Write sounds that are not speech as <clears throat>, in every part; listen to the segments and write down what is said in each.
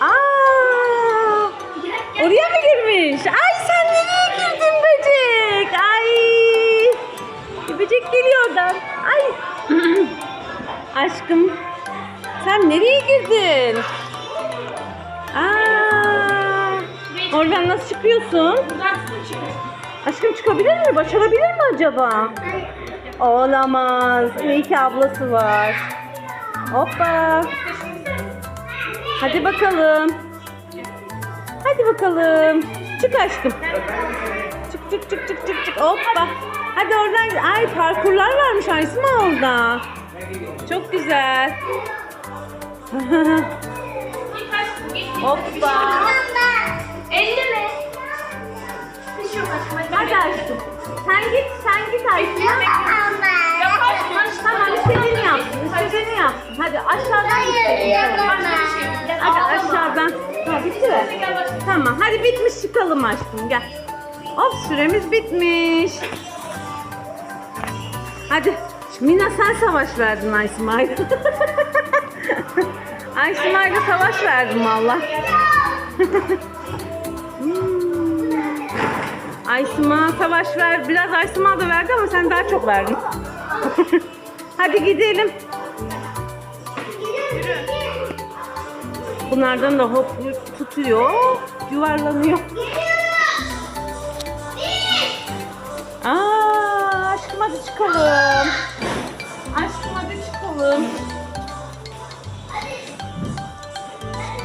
Aa! Oraya mı girmiş? Ay sen nereye girdin böcek? Ay! Böcek geliyor oradan. Ay! <clears throat> Aşkım sen nereye girdin? Aa! Oradan nasıl çıkıyorsun? Aşkım çıkabilir mi? Başarabilir mi acaba? Olamaz. İyi ki ablası var. Hoppa. Hadi bakalım. Hadi bakalım. Çık aşkım. Çık çık çık çık çık çık. Hoppa. Hadi oradan. Ay parkurlar varmış Aysma orada. Çok güzel. <laughs> Hoppa. Elleme. Hadi aşkım. Sen git, sen git Aysma. Tamam istediğini yapsın, istediğini yapsın. Hadi aşağıdan git. Hadi aşağıdan. Ha bitti mi? Tamam hadi bitmiş çıkalım aşkım gel. Hop süremiz bitmiş. Hadi. Mina sen savaş verdin Aysima'yla. <laughs> Aysima'yla savaş verdin valla. <laughs> Aysima savaş ver. Biraz Aysima da verdi ama sen daha çok verdin. <laughs> Hadi gidelim. Bunlardan da hop tutuyor, yuvarlanıyor. Aa, aşkım hadi çıkalım. Aşkım hadi çıkalım.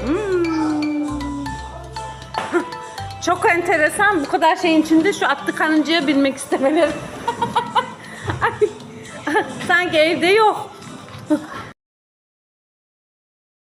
Hmm. Çok enteresan bu kadar şeyin içinde şu atlı karıncaya binmek istemeleri. <laughs> Sanki evde yok.